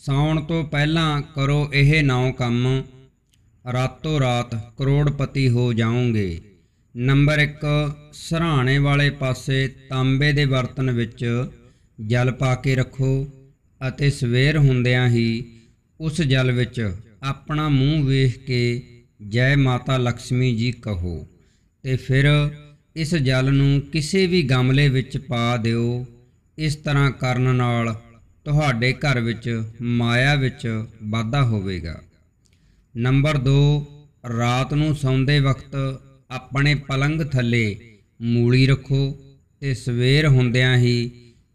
ਸੌਣ ਤੋਂ ਪਹਿਲਾਂ ਕਰੋ ਇਹ ਨੌ ਕੰਮ। ਰਾਤੋਂ ਰਾਤ ਕਰੋੜਪਤੀ ਹੋ ਜਾਓਗੇ। ਨੰਬਰ 1 ਸਰਾਣੇ ਵਾਲੇ ਪਾਸੇ ਤਾਂਬੇ ਦੇ ਬਰਤਨ ਵਿੱਚ ਜਲ ਪਾ ਕੇ ਰੱਖੋ ਅਤੇ ਸਵੇਰ ਹੁੰਦਿਆਂ ਹੀ ਉਸ ਜਲ ਵਿੱਚ ਆਪਣਾ ਮੂੰਹ ਵੇਖ ਕੇ ਜੈ ਮਾਤਾ ਲక్ష్ਮੀ ਜੀ ਕਹੋ ਤੇ ਫਿਰ ਇਸ ਜਲ ਨੂੰ ਕਿਸੇ ਵੀ ਗਮਲੇ ਵਿੱਚ ਪਾ ਦਿਓ। ਇਸ ਤਰ੍ਹਾਂ ਕਰਨ ਨਾਲ ਤੁਹਾਡੇ ਘਰ ਵਿੱਚ, ਮਾਇਆ ਵਿੱਚ ਵਾਧਾ ਹੋਵੇਗਾ। ਨੰਬਰ 2 ਰਾਤ ਨੂੰ ਸੌਂਦੇ ਵਕਤ ਆਪਣੇ ਪਲੰਗ ਥੱਲੇ ਮੂਲੀ ਰੱਖੋ ਤੇ ਸਵੇਰ ਹੁੰਦਿਆਂ ਹੀ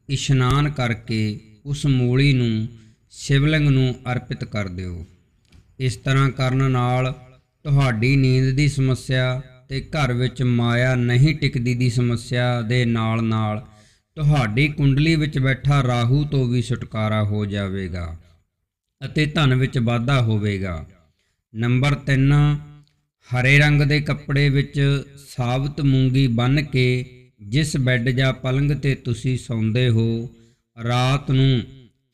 ਇਸ਼ਨਾਨ ਕਰਕੇ ਉਸ ਮੂਲੀ ਨੂੰ ਸ਼ਿਵਲਿੰਗ ਨੂੰ ਅਰਪਿਤ ਕਰ ਦਿਓ। ਇਸ ਤਰ੍ਹਾਂ ਕਰਨ ਨਾਲ ਤੁਹਾਡੀ ਨੀਂਦ ਦੀ ਸਮੱਸਿਆ ਤੇ ਘਰ ਵਿੱਚ ਮਾਇਆ ਨਹੀਂ ਟਿਕਦੀ ਦੀ ਸਮੱਸਿਆ ਦੇ ਨਾਲ ਨਾਲ ਤੁਹਾਡੀ ਕੁੰਡਲੀ ਵਿੱਚ ਬੈਠਾ ਰਾਹੂ ਤੋਂ ਵੀ ਛੁਟਕਾਰਾ ਹੋ ਜਾਵੇਗਾ ਅਤੇ ਧਨ ਵਿੱਚ ਵਾਧਾ ਹੋਵੇਗਾ। ਨੰਬਰ 3 ਹਰੇ ਰੰਗ ਦੇ ਕੱਪੜੇ ਵਿੱਚ ਸਾਬਤ ਮੂੰਗੀ ਬੰਨ੍ਹ ਕੇ ਜਿਸ ਬੈੱਡ ਜਾਂ ਪਲੰਗ ਤੇ ਤੁਸੀਂ ਸੌਂਦੇ ਹੋ, ਰਾਤ ਨੂੰ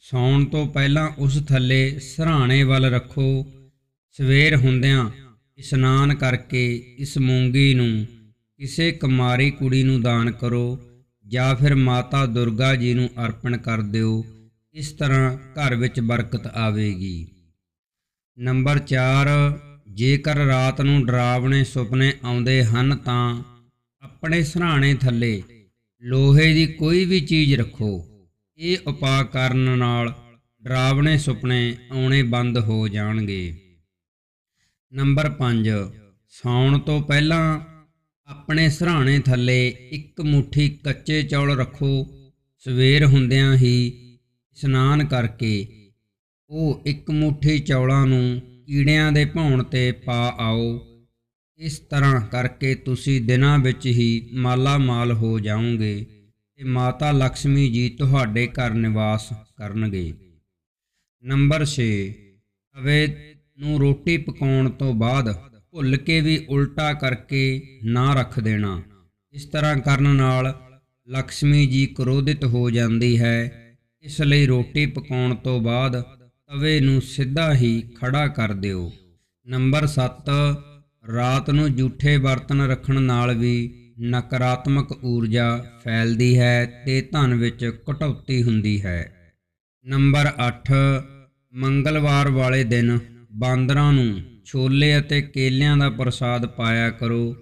ਸੌਣ ਤੋਂ ਪਹਿਲਾਂ ਉਸ ਥੱਲੇ ਸਰਾਣੇ ਵੱਲ ਰੱਖੋ। ਸਵੇਰ ਹੁੰਦਿਆਂ ਇਸ਼ਨਾਨ ਕਰਕੇ ਇਸ ਮੂੰਗੀ ਨੂੰ ਕਿਸੇ ਕੁਮਾਰੀ ਕੁੜੀ ਨੂੰ ਦਾਨ ਕਰੋ। ਜਾਂ ਫਿਰ ਮਾਤਾ ਦੁਰਗਾ ਜੀ ਨੂੰ ਅਰਪਣ ਕਰ ਦਿਓ, ਇਸ ਤਰ੍ਹਾਂ ਘਰ ਵਿੱਚ ਬਰਕਤ ਆਵੇਗੀ। ਨੰਬਰ 4 ਜੇਕਰ ਰਾਤ ਨੂੰ ਡਰਾਵਣੇ ਸੁਪਨੇ ਆਉਂਦੇ ਹਨ ਤਾਂ ਆਪਣੇ ਸਰਾਣੇ ਥੱਲੇ ਲੋਹੇ ਦੀ ਕੋਈ ਵੀ ਚੀਜ਼ ਰੱਖੋ। ਇਹ ਉਪਾਅ ਕਰਨ ਨਾਲ ਡਰਾਵਣੇ ਸੁਪਨੇ ਆਉਣੇ ਬੰਦ ਹੋ ਜਾਣਗੇ। ਨੰਬਰ 5 ਸੌਣ ਤੋਂ ਪਹਿਲਾਂ ਆਪਣੇ ਸਰਾਣੇ ਥੱਲੇ ਇੱਕ ਮੁਠੀ ਕੱਚੇ ਚੌਲ ਰੱਖੋ। ਸਵੇਰ ਹੁੰਦਿਆਂ ਹੀ ਇਸ਼ਨਾਨ ਕਰਕੇ ਉਹ ਇੱਕ ਮੁਠੀ ਚੌਲਾਂ ਨੂੰ ਕੀੜਿਆਂ ਦੇ ਭੌਣ ਤੇ ਪਾ ਆਓ। ਇਸ ਤਰ੍ਹਾਂ ਕਰਕੇ ਤੁਸੀਂ ਦਿਨਾਂ ਵਿੱਚ ਹੀ ਮਾਲਾ ਮਾਲ ਹੋ ਜਾਓਗੇ ਤੇ ਮਾਤਾ ਲక్ష్ਮੀ ਜੀ ਤੁਹਾਡੇ ਘਰ ਨਿਵਾਸ ਕਰਨਗੇ। ਨੰਬਰ 6 ਤਵੇ ਨੂੰ ਰੋਟੀ ਪਕਾਉਣ ਤੋਂ ਬਾਅਦ ਭੁੱਲ ਕੇ ਵੀ ਉਲਟਾ ਕਰਕੇ ਨਾ ਰੱਖ ਦੇਣਾ। ਇਸ ਤਰ੍ਹਾਂ ਕਰਨ ਨਾਲ ਲక్ష్ਮੀ ਜੀ ਕ੍ਰੋਧਿਤ ਹੋ ਜਾਂਦੀ ਹੈ। ਇਸ ਲਈ ਰੋਟੀ ਪਕਾਉਣ ਤੋਂ ਬਾਅਦ ਤਵੇ ਨੂੰ ਸਿੱਧਾ ਹੀ ਖੜਾ ਕਰ ਦਿਓ। ਨੰਬਰ 7 ਰਾਤ ਨੂੰ ਜੂਠੇ ਬਰਤਨ ਰੱਖਣ ਨਾਲ ਵੀ ਨਕਾਰਾਤਮਕ ਊਰਜਾ ਫੈਲਦੀ ਹੈ ਤੇ ਧਨ ਵਿੱਚ ਕਟੌਤੀ ਹੁੰਦੀ ਹੈ। ਨੰਬਰ 8 ਮੰਗਲਵਾਰ ਵਾਲੇ ਦਿਨ ਬਾਂਦਰਾਂ ਨੂੰ ਛੋਲੇ ਅਤੇ ਕੇਲਿਆਂ ਦਾ ਪ੍ਰਸਾਦ ਪਾਇਆ ਕਰੋ।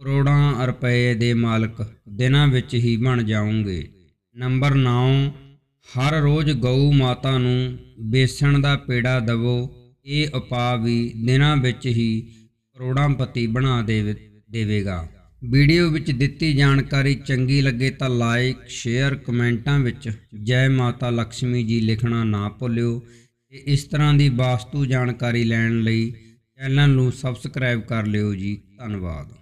ਕਰੋੜਾਂ ਰੁਪਏ ਦੇ ਮਾਲਕ ਦਿਨਾਂ ਵਿੱਚ ਹੀ ਬਣ ਜਾਓਗੇ। ਨੰਬਰ 9 ਹਰ ਰੋਜ਼ ਗਊ ਮਾਤਾ ਨੂੰ ਬੇਸਣ ਦਾ ਪੇੜਾ ਦਵੋ। ਇਹ ਉਪਾਅ ਵੀ ਦਿਨਾਂ ਵਿੱਚ ਹੀ ਕਰੋੜਾਂਪਤੀ ਬਣਾ ਦੇਵੇ, ਦੇਵੇਗਾ। ਵੀਡੀਓ ਵਿੱਚ ਦਿੱਤੀ ਜਾਣਕਾਰੀ ਚੰਗੀ ਲੱਗੇ ਤਾਂ ਲਾਈਕ, ਸ਼ੇਅਰ, ਕਮੈਂਟਾਂ ਵਿੱਚ ਜੈ ਮਾਤਾ ਲక్ష్ਮੀ ਜੀ ਲਿਖਣਾ ਨਾ ਭੁੱਲਿਓ। ਤੇ ਇਸ ਤਰ੍ਹਾਂ ਦੀ ਵਾਸਤੂ ਜਾਣਕਾਰੀ ਲੈਣ ਲਈ ਚੈਨਲ ਨੂੰ ਸਬਸਕ੍ਰਾਈਬ ਕਰ ਲਿਓ ਜੀ ਧੰਨਵਾਦ।